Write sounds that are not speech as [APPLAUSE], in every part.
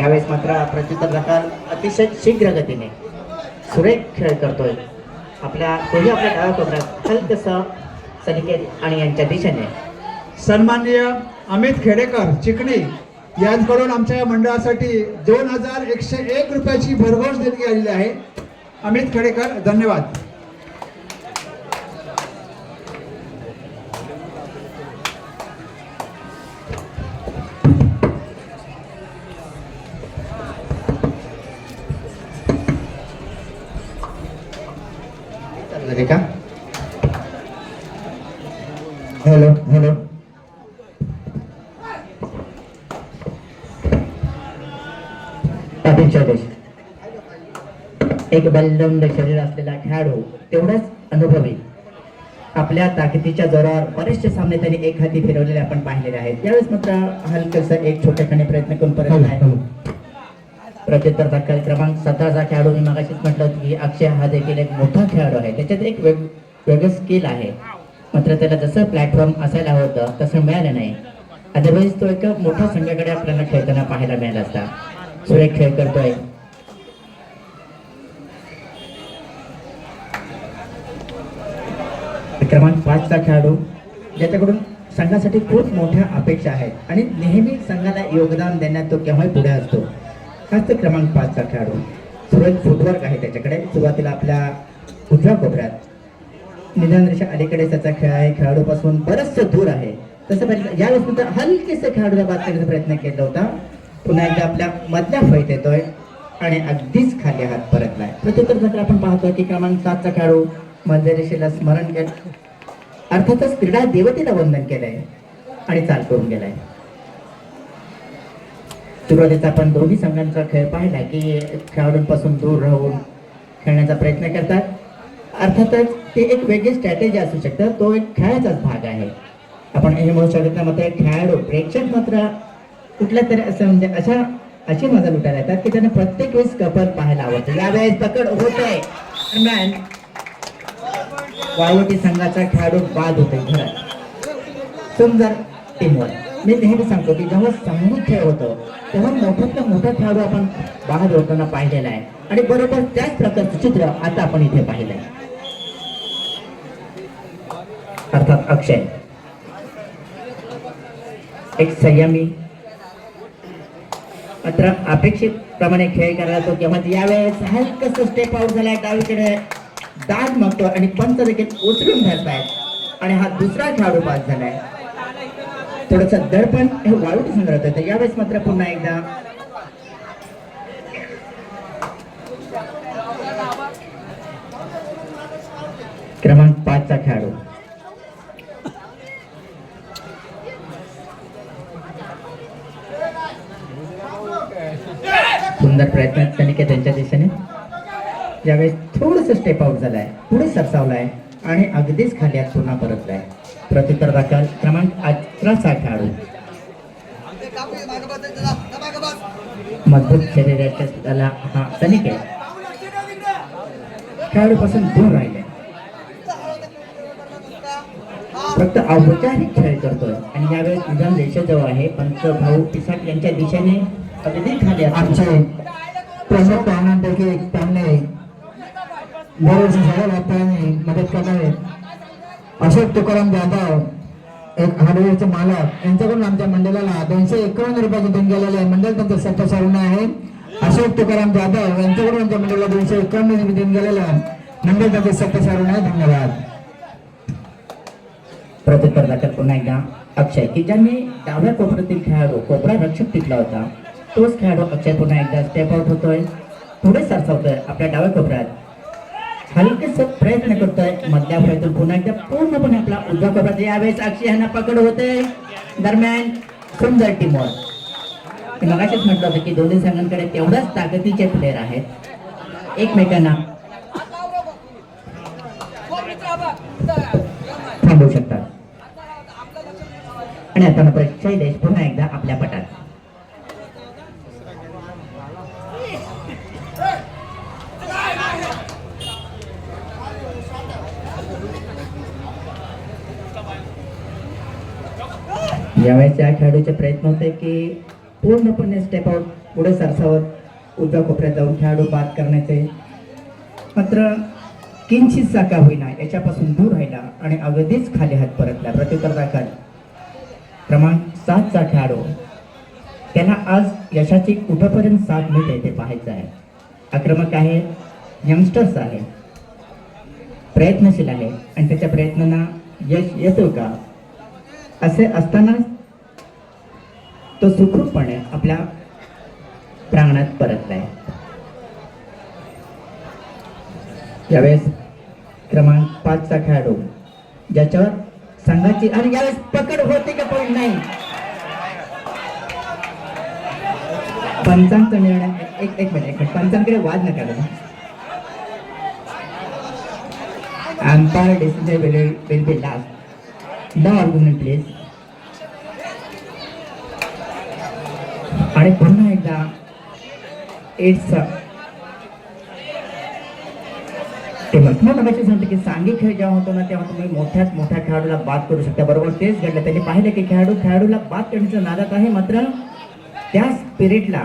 यावेळेस मात्र प्रत्युत्तर दाखल अतिशय शीघ्र गतीने सुरेख खेळ करतोय. आपल्या तोही आपल्या डाव्या कोपऱ्यात हलकसं सनिकेत आणि यांच्या दिशेने. सन्माननीय अमित खेडेकर चिकणी यांकडून आमच्या या मंडळासाठी दोन हजार एकशे एक रुपयाची भरघोस देणगी आलेली आहे. अमित खेडेकर धन्यवाद. का? हॅलो हॅलो पाटील शैलेश एक बलदंड शरीर असलेला खेळाडू तेवढाच अनुभवी. आपल्या ताकदीच्या जोरावर बरेचसे सामने त्यांनी एक हाती फिरवलेले आपण पाहिलेले आहेत. यावेळेस मात्र हलकसा एक छोटेखाने प्रयत्न करून परत आहे प्रत्युत्तर दाखल क्रमांक सतराचा खेळाडू मी मागाशीच म्हटलं की अक्षय हा देखील एक मोठा खेळाडू आहे. त्याच्यात एक वेग वेगळं स्किल आहे. मात्र त्याला जसं प्लॅटफॉर्म असायला हवं होतं तसं मिळालं नाही. अदरवाईज तो एक मोठ्या संघाकडे आपल्याला खेळताना पाहायला मिळाला असता. सुरेख खेळ करतोय. क्रमांक पाचचा खेळाडू ज्याच्याकडून संघासाठी खूप मोठ्या अपेक्षा आहेत. आणि नेहमी संघाला योगदान देण्यात तो केव्हाही पुढे असतो. हाच क्रमांक पाचचा खेळाडू. सुरेख फुटवर्क आहे त्याच्याकडे. सुरुवातीला आपल्या उजव्या कोपऱ्यात. निधनरेषा अलीकडे त्याचा खेळ आहे. खेळाडूपासून बरंचसं दूर आहे. तसं पाहिजे यावेळेस नंतर हलकेसं खेळाडूला बाद करण्याचा प्रयत्न केला होता. पुन्हा एकदा आपल्या मधल्या फैत येतोय. आणि अगदीच खाली हात परतलाय. प्रत्युत्तर नंतर आपण पाहतो की क्रमांक सातचा खेळाडू मध्यरेषेला स्मरण केलं. अर्थातच क्रीडा देवतेला वंदन केलंय. आणि चाल करून गेलाय. सुरुवातीचा आपण दोन्ही संघांचा खेळ पाहिला की खेळाडूंपासून दूर राहून खेळण्याचा प्रयत्न करतात. अर्थातच ते एक वेगळी स्ट्रॅटेजी असू शकतं. तो एक खेळाचाच भाग आहे. आपण हे म्हणू शकत नाही मात्र खेळाडू प्रेक्षक मात्र कुठल्या तरी असं म्हणजे अशा अशी मजा लुटायला येतात की त्यांना प्रत्येक वेळेस कपल पाहायला आवडतं. यावेळेस पकड होत आहे दरम्यान वाळवटी संघाचा खेळाडू बाद होते घरात सुंदर टीमवर मी नेहमी सांगतो की जेव्हा सामूहिक खेळ होतं तेव्हा मोठ्यातला मोठा खेळाडू आपण बाहेर होताना पाहिलेला आहे. आणि बरोबर त्याच प्रकारचं चित्र आता आपण इथे पाहिलं आहे अर्थात अक्षय. एक संयमी मात्र अपेक्षित प्रमाणे खेळ करायला तो किंवा यावेळेस हलकस स्टेप आउट झालाय डावीकडे. दाद मागतो आणि पंच देखील उचलून धरतायत. आणि हा दुसरा खेळाडू बाद झालाय. थोडस दडपण हे वाळूट संग्रहत होतं यावेळेस मात्र पुन्हा एकदा क्रमांक पाचचा खेळाडू. सुंदर प्रयत्न त्यांनी केला त्यांच्या दिशेने. यावेळेस थोडस स्टेप आउट झालाय पुढे सरसावलाय आणि अगदीच खाली आत पुन्हा परतलाय. प्रत्युत्तर दाखल क्रमांक अठराचा खेळाडू मजबूत शरीराच्या त्याला हा सनिक आहे खेळाडूपासून दूर राहिले. फक्त औपचारिक खेळ करतोय. आणि यावेळेस निदान देशाजवळ आहे. पंच भाऊ पिसाट यांच्या दिशेने अगदी खाली आमचे प्रमुख पाहुण्यांपैकी एक पाहुणे दरवर्षी सगळ्या व्यापाऱ्यांनी मदत करणार आहेत अशोक तुकाराम जाधव एक हार्डवेअरचे मालक यांच्याकडून आमच्या मंडळाला दोनशे एकावन्न रुपयाचे देऊन गेलेले आहे. मंडळ त्यांचं सत्ता आहे. अशोक तुकाराम जाधव यांच्याकडून आमच्या मंडळाला दोनशे एकावन्न रुपये देऊन गेलेलं आहे. मंडळ त्यांचे सत्ता आहे. धन्यवाद. प्रतिस्पर्धाच्या पुन्हा एकदा. अक्षय की ज्यांनी डाव्या कोपऱ्यातील खेळाडू कोपरा रक्षक टिकला होता तोच खेळाडू अक्षय पुन्हा एकदा स्टेप आउट होतोय. पुढे सरसावतोय आपल्या डाव्या कोपऱ्यात. हलकेच प्रयत्न करतोय. मधल्या फळीतून पुन्हा एकदा पूर्णपणे आपला उजव्या कोपऱ्यात यावेळेस अक्षय यांना पकड होते. दरम्यान सुंदर टीमवर मी मगाशीच म्हटलं होतं की दोन्ही संघांकडे तेवढ्याच ताकदीचे प्लेअर आहेत. एकमेकांना थांबवू शकतात. आणि आता मात्र शैलेश पुन्हा एकदा आपल्या पटात. यावेळेस या खेळाडूचे प्रयत्न होते की पूर्णपणे स्टेप आउट पुढे सरसावत उजव्या कोपऱ्यात जाऊन खेळाडू बाद करण्याचे. मात्र किंचित चाका होईना याच्यापासून दूर राहिला आणि अगदीच खाली हात परतला. प्रत्युत्तर दाखल क्रमांक सातचा खेळाडू त्याला आज यशाची कुठंपर्यंत साथ मिळते ते पाहायचं आहे. आक्रमक आहे यंगस्टर्स आहे प्रयत्नशील आहे आणि त्याच्या प्रयत्नांना यश येतो का? असे असतानाच तो सुखरूपपणे आपल्या प्रांगणात परतलाय यावेळेस क्रमांक पाचचा खेळाडू ज्याच्यावर संघाची आणि यावेळेस पकड होते का पण नाही पंचांचा निर्णय एक एक मिनिट एक मिनिट पंचांकडे वाद नका umpire Umpire decision will, will be last. No आणि पुन्हा एकदा एड्सचा ते म्हटलं मगाशी सांगतो की सांघिक खेळ जेव्हा होतो ना तेव्हा तुम्ही मोठ्यात मोठ्या खेळाडूला बाद करू शकता. बरोबर तेच घडलं. त्यांनी पाहिलं की खेळाडू खेळाडूला बाद करण्याच्या नादात आहे मात्र त्या स्पिरिटला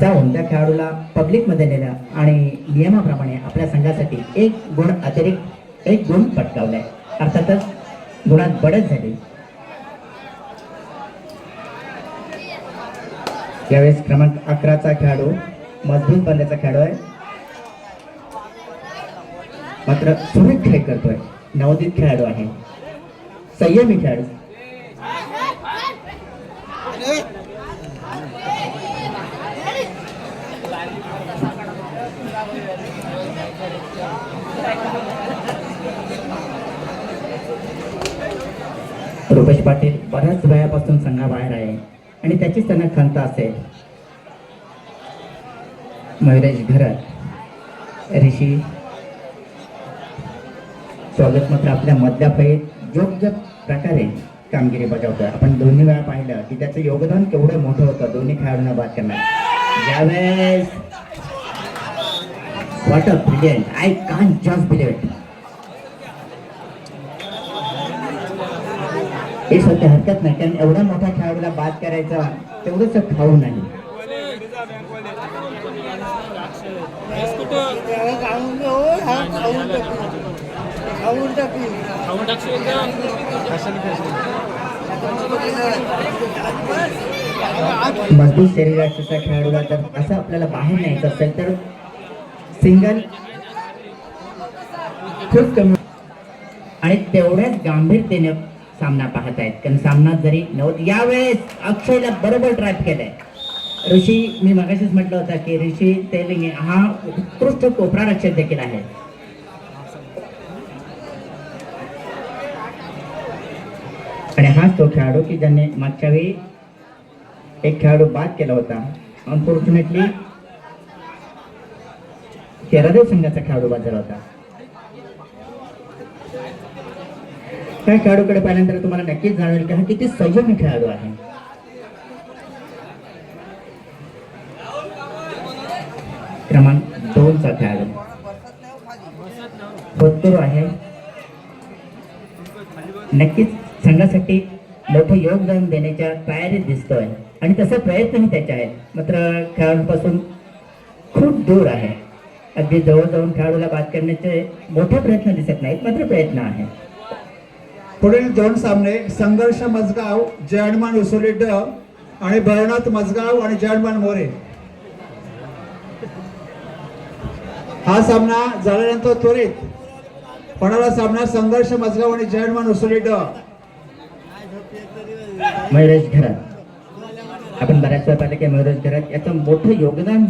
जाऊन त्या खेळाडूला पब्लिकमध्ये नेलं आणि नियमाप्रमाणे आपल्या संघासाठी एक गुण अतिरिक्त एक गुण पटकावलाय. अर्थातच गुणात बढत झाली. यावेळेस क्रमांक अकराचा खेळाडू मजबूत बनण्याचा खेळाडू आहे. मात्र सुरेख खेळ करतोय. नवोदित खेळाडू आहे. संयमी खेळाडू. रुपेश पाटील बऱ्याच वयापासून संघाबाहेर आहे. आणि त्याचीच त्यांना खंत असेल. मयुरेश घरत ऋषी स्वागत मात्र आपल्या मधल्या फळीत योग्य प्रकारे कामगिरी बजावतोय. आपण दोन्ही वेळा पाहिलं की त्याचं योगदान केवढं मोठं होतं दोन्ही खेळाडूंना बाद करणार ज्यावेळेस what a brilliant I can just believe it हे सध्या हरकत नाही. कारण एवढ्या मोठ्या खेळाडूला बाद करायचा तेवढंच खाऊ नाही मजबूत शरीराच्या खेळाडूला तर असं आपल्याला बाहेर न्यायचं असेल तर सिंगल खूप कमी. आणि तेवढ्याच गांभीरतेने सामना पाहत आहेत. कारण सामना जरी नव्हत यावेळेस अक्षयला बरोबर ट्रॅप केलंय. ऋषी मी मगाशीच म्हटलं होतं की ऋषी तेलिंगे हा उत्कृष्ट कोपरा रक्षक देखील आहे. आणि हाच तो खेळाडू की ज्याने मागच्या वेळी एक खेळाडू बाद केला होता. अनफॉर्च्युनेटली तेरादेव संघाचा खेळाडू बाद झाला होता. त्या खेळाडूकडे पाहिल्यानंतर तुम्हाला नक्कीच जाणवेल की हा किती संयमी खेळाडू आहे. क्रमांक दोनचा खेळाडू. होतो आहे. नक्कीच संघासाठी मोठं योगदान देण्याच्या तयारीत दिसतोय. आणि तसा प्रयत्नही त्याचे आहेत. मात्र खेळाडूपासून खूप दूर आहे. अगदी जवळ जाऊन खेळाडूला बाद करण्याचे मोठे प्रयत्न दिसत नाहीत मात्र प्रयत्न आहे पुढील दोन सामने संघर्ष मजगाव जयणमान उसोली ड आणि भरणात मजगाव आणि जयणमान मोरे. हा सामना झाल्यानंतर त्वरित होणारा सामना संघर्ष मजगाव आणि जयणमान उसोली ड मयुरेश घरात. आपण बऱ्याच वेळा पाहिलं की मयुरेश घरात याचं मोठं योगदान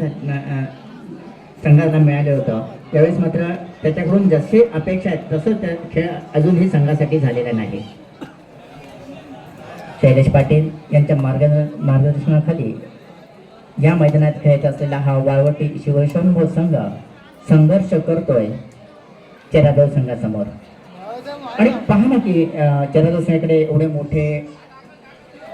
संघाला मिळालं होतं त्यावेळेस मात्र त्याच्याकडून जसे अपेक्षा आहेत तसं त्या खेळ अजूनही संघासाठी झालेला नाही. शैलेश पाटील यांच्या मार्ग मार्गदर्शनाखाली या मैदानात खेळत असलेला हा वाळवटी शिवशंभो संघ संघर्ष करतोय चेरादेव संघासमोर. आणि पहा ना की अं, चेरादेव संघाकडे एवढे मोठे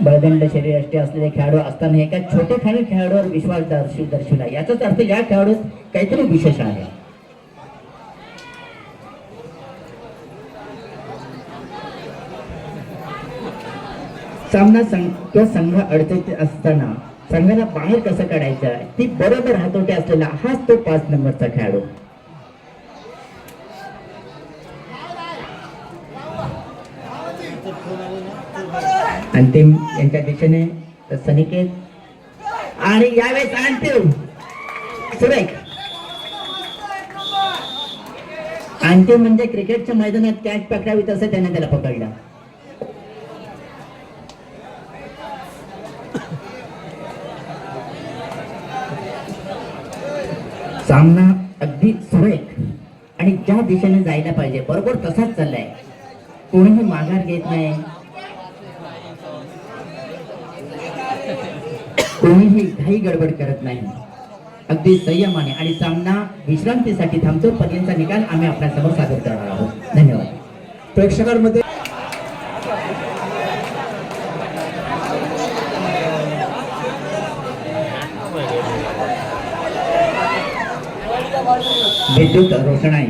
बळदंड शरीर असलेले खेळाडू असताना एका छोट्या खाणी खेळाडूवर विश्वास दर्शव दर्शवला. याचाच अर्थ या खेळाडूत काहीतरी विशेष आहे. सामना संघ किंवा संघ अडचणीत असताना संघाला बाहेर कसं काढायचं? ती बरोबर हातोटी असलेला हाच तो पाच नंबरचा खेळाडू. अंतिम यांच्या दिशेने सनिकेत. आणि यावेळेस अंतिम. सुरेख. अंतिम म्हणजे क्रिकेटच्या मैदानात कॅच पकडावी तसं त्याने त्याला पकडलं. सामना अगदी सुरेख आणि ज्या दिशेने जायला पाहिजे. बरोबर तसाच चाललाय. कोणीही माघार घेत नाही. कोणीही घाई गडबड करत नाही. अगदी संयमाने आणि सामना विश्रांतीसाठी थांबतो. पर्यंतचा निकाल आम्ही आपल्यासमोर सादर करणार आहोत. धन्यवाद. प्रेक्षकांमध्ये विद्युत रोषणाई.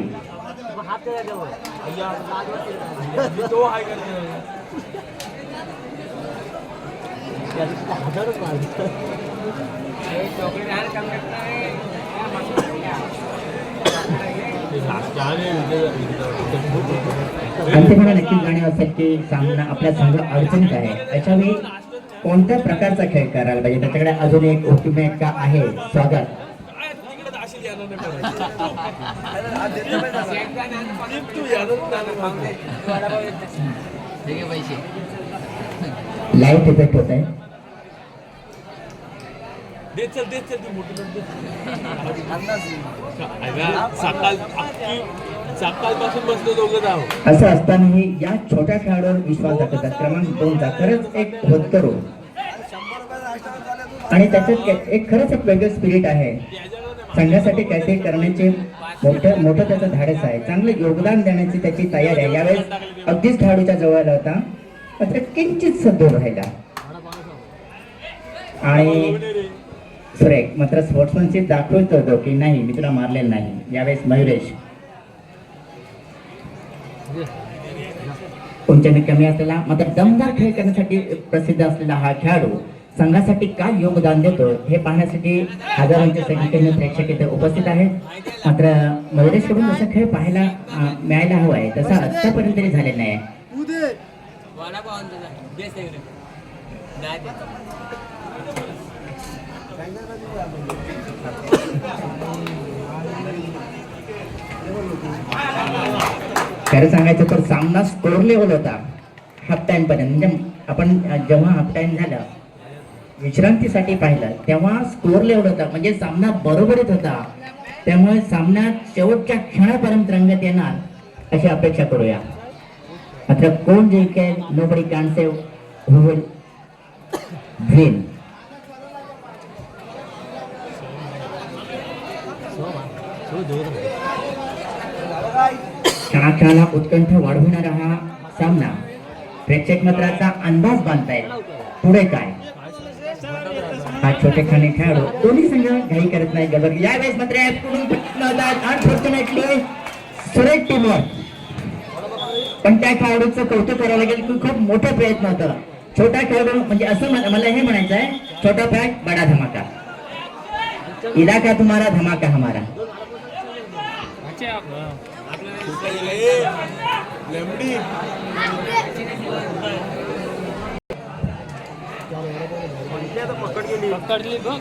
अंतिमला नक्कीच जाणीव असेल की सामना आपला संघ अडचणीत आहे. अशा वेळी कोणत्या प्रकारचा खेळ करायला पाहिजे? त्याच्याकडे अजून एक ओपिमेट का आहे? स्वागत. [LAUGHS] लाइट इफेक्ट होत आहे. असं असतानाही या छोट्या खेळाडूवर विश्वास दाखवतात. क्रमांक दोनचा खरंच एक होतकरू. आणि त्याच्यात एक खरंच एक वेगळं स्पिरिट आहे. संघासाठी काहीतरी करण्याचे मोठं मोठं त्याचं धाडस आहे. चांगलं योगदान देण्याची त्याची तयारी आहे. यावेळेस अगदीच खेळाडूच्या जवळ होता. मात्र किंचित सदूर राहिला आणि सुरेख मात्र स्पोर्ट्समनशिप दाखवत होतो की नाही मी तुला मारलेलं नाही. यावेळेस मयुरेश. उंचीने कमी असलेला मात्र दमदार खेळ करण्यासाठी प्रसिद्ध असलेला हा खेळाडू संघासाठी काय योगदान देतो हे पाहण्यासाठी हजारांच्या संख्येने प्रेक्षक इथे उपस्थित आहेत. मात्र मयुरेशकडून जसा खेळ पाहायला मिळायला हवा आहे तसा आतापर्यंत तरी झालेला नाही. खरं सांगायचं तर सामना स्कोर लेवल होता. हाफ टाइम पर्यंत. म्हणजे आपण जेव्हा हाफ टाइम झाला विश्रांतीसाठी पाहिलं तेव्हा स्कोर लेवल होता. म्हणजे सामना बरोबरीत होता. त्यामुळे सामन्यात शेवटच्या क्षणापर्यंत रंगत येणार अशी अपेक्षा करूया. मात्र कोण जिंकेल nobody can say who will win क्षणाक्षणाला उत्कंठ वाढविणारा हा सामना प्रेक्षक मित्राचा अंदाज बांधतायत. पुढे काय? हा छोटे खाणे खेळाडू दोन्ही संघ घाई करत नाही. गडबड यावेळेस मात्र अनफॉर्च्युनेटली सुरेख टीमवर. पण त्या खेळाडूचं कौतुक करावं लागेल की खूप मोठा प्रयत्न होता. छोटा खेळाडू म्हणजे असं मला मला हे म्हणायचं आहे छोटा फॅट बडा धमाका. इलाका तुम्हारा धमाका हमारा. पकडली बघ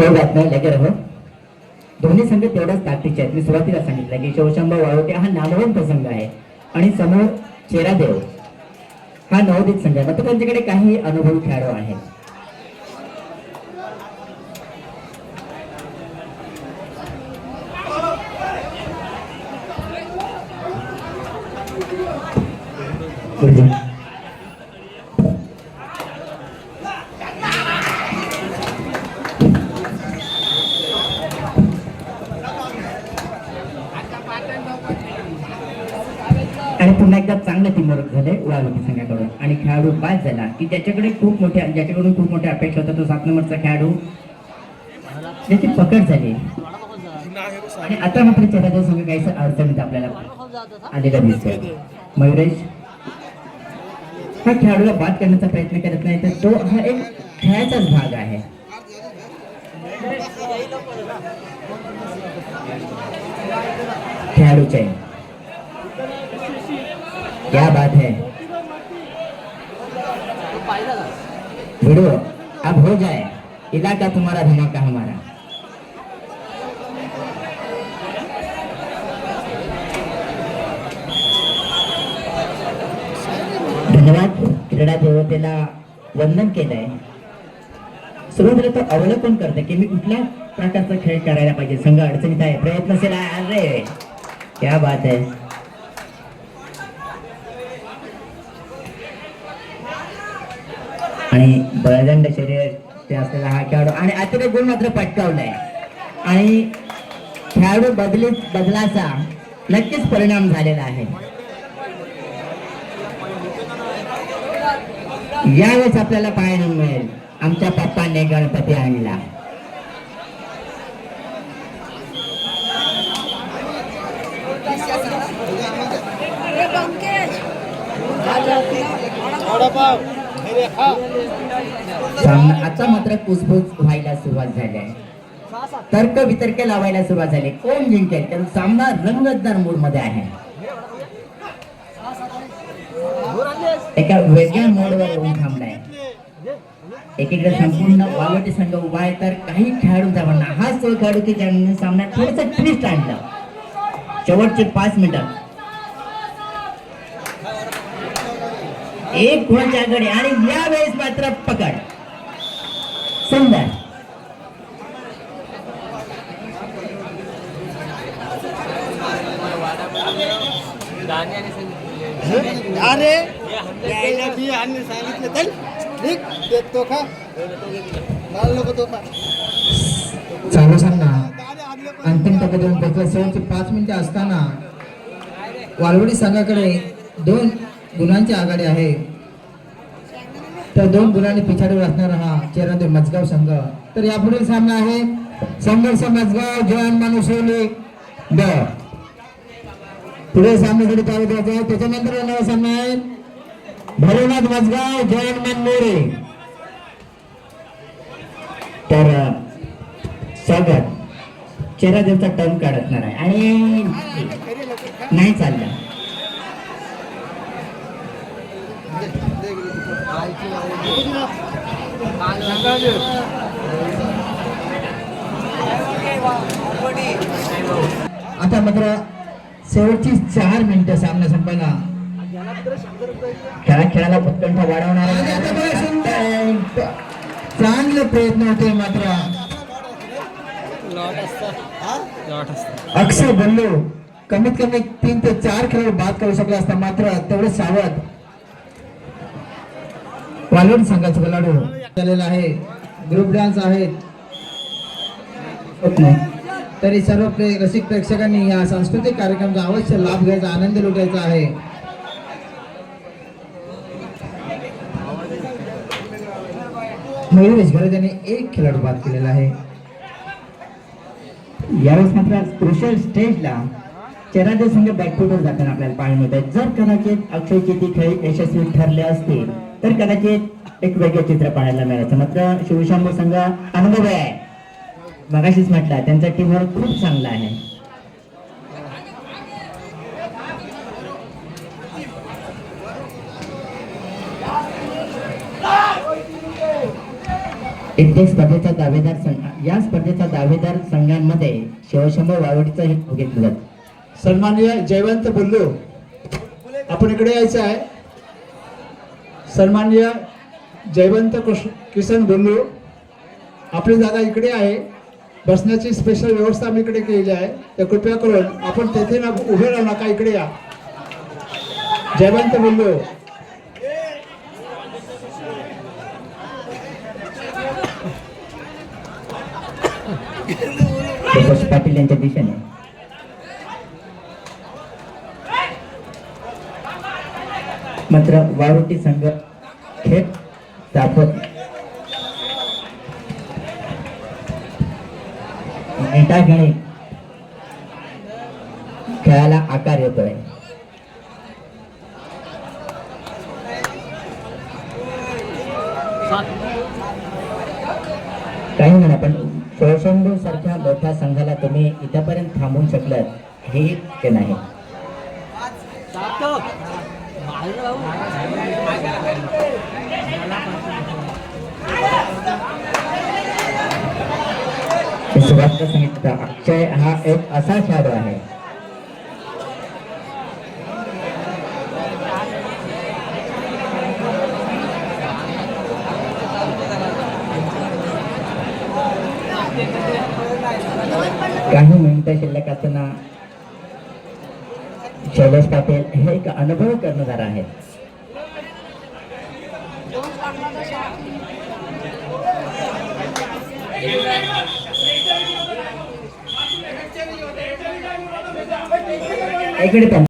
कोई बात नाही? लगे रहो. दोन्ही संघ तेवढ्याच ताकदीचे आहेत. मी सुरुवातीला सांगितलं की शिवशंभ वाळवटे हा नामवंत संघ आहे आणि समोर चेरादेव हा नवोदित संघ आहे. मग त्यांच्याकडे काही अनुभवी खेळाडू आहेत Thank you. की त्याच्याकडे खूप मोठ्या ज्याच्याकडून खूप मोठ्या अपेक्षा होता तो सात नंबरचा खेळाडू. त्याची पकड झाली. आणि आता मात्र चेहरा संघ काही अडचणीत आपल्याला. आलेला दिसतोय. मयुरेश हा खेळाडूला बाद करण्याचा प्रयत्न करत नाही तर तो हा एक खेळाचाच भाग आहे. खेळाडूचा. क्या बात है. भिड़ो अब हो जाए. इलाका तुम्हारा धमाका हमारा? धन्यवाद. क्रीडा देवतेला वंदन केलंय. सुरुवातीला तो अवलोकन करते की मी कुठल्या प्रकारचा खेळ करायला पाहिजे? संघ अडचणीत आहे प्रयत्न असेल अरे क्या बात आहे. आणि बळदंड शरीर ते असलेला हा खेळाडू आणि अतिरिक्त गुण मात्र पटकावलाय. आणि खेळाडू बदली बदलाचा नक्कीच परिणाम झालेला आहे. यावेळेस आपल्याला पाहायला मिळेल आमच्या पप्पाने गणपती आणला. सामना आता मात्र कुसबुस व्हायला सुरुवात झाली आहे. तर्क वितर्क लावायला सुरुवात झाली. कोण जिंकेल? कारण सामना रंगतदार मूडमध्ये आहे. एका वेगळ्या मोडवर येऊन थांबलाय. एकीकडे संपूर्ण वावटी संघ उभा आहे तर काही खेळाडूंचा म्हणणं हाच तो खेळाडू की ज्यांनी सामन्यात थोडस ट्विस्ट आणलं. शेवटचे पाच मिनिटं. एक गुणाची आघाडी? आणि यावेळेस मात्र पकड. सुंदर. अरे सांगितलं चल निघ देतो का मला नको तो का चालू सामना अंतिम टप्प्यात पोहोचला शेवटची पाच मिनिटे असताना वालवडी संघाकडे दोन गुणांची आघाडी आहे. तर दोन गुणांनी पिछाडीवर असणारा हा चेहरा मजगाव संघ. तर यापुढील सामना आहे. संघर्ष मजगाव जवान मानुसोली ब पुढे सामन्यासाठी पाहू द्यायचं आहे त्याच्यानंतर येणारा सामना आहे. भैरवनाथ मजगाव जवान मनमोरे. तर अ, स्वागत. चेहरा देवचा टर्न काढणार नाही. आणि नाही चाललं. आता मात्र शेवटची चार मिनिटं सामना संपायला खेळा खेळाला उत्कंठा वाढवणार चांगले प्रयत्न होते मात्र. अक्षय बल्लू कमीत कमी तीन ते चार खेळ बाद करू शकला असता मात्र तेवढे सावध. वालोड संघाचे खेळाडू झालेला आहे. ग्रुप डान्स आहेत. तरी सर्व प्रे रसिक प्रेक्षकांनी या सांस्कृतिक कार्यक्रमाचा अवश्य लाभ घ्यायचा आनंद लुटायचा आहे. मयुरेश घरे त्यांनी एक खेळाडू बाद केलेला आहे. यावेळेस मात्र स्पेशल स्टेजला चेहरा संघ बॅकफुटवर जाताना आपल्याला पाहायला मिळत आहे जर कदाचित अक्षय किती खेळ यशस्वी ठरले असतील तर कदाचित एक वेगळे चित्र पाहायला मिळायचं. मात्र शिवशंभू संघ अनुभव आहे. मगाशीच म्हटलं त्यांचा टीमवर खूप चांगला आहे. इथे स्पर्धेचा दावेदार संघ या स्पर्धेचा दावेदार संघांमध्ये शिवशंभू वावडीचा हे घेतलं जात. सन्मान्य जयवंत बोललो आपण इकडे यायचं आहे. सन्माननीय जयवंत कृष्ण किसन बुल्लू आपली जागा इकडे आहे. बसण्याची स्पेशल व्यवस्था आम्ही इकडे केलेली आहे. तर कृपया करून आपण तेथे ना उभे राहू नका इकडे या. जयवंत बुल्लू पाटील यांच्या दिशेने. मात्र वाळोटी संघ खेळ दाखवत मेटा घेणे खेळाला आकार येतोय. काही म्हणा पण कौशंबू सारख्या मोठ्या संघाला तुम्ही इथपर्यंत थांबवू शकलात हे ते नाही? सुभाष सुरुवातीला अक्षय हा एक असा खेळाडू आहे. काही मिनिटं शिल्लक असताना शैलेश पाटील हे एक अनुभव करणारा आहेत इकडे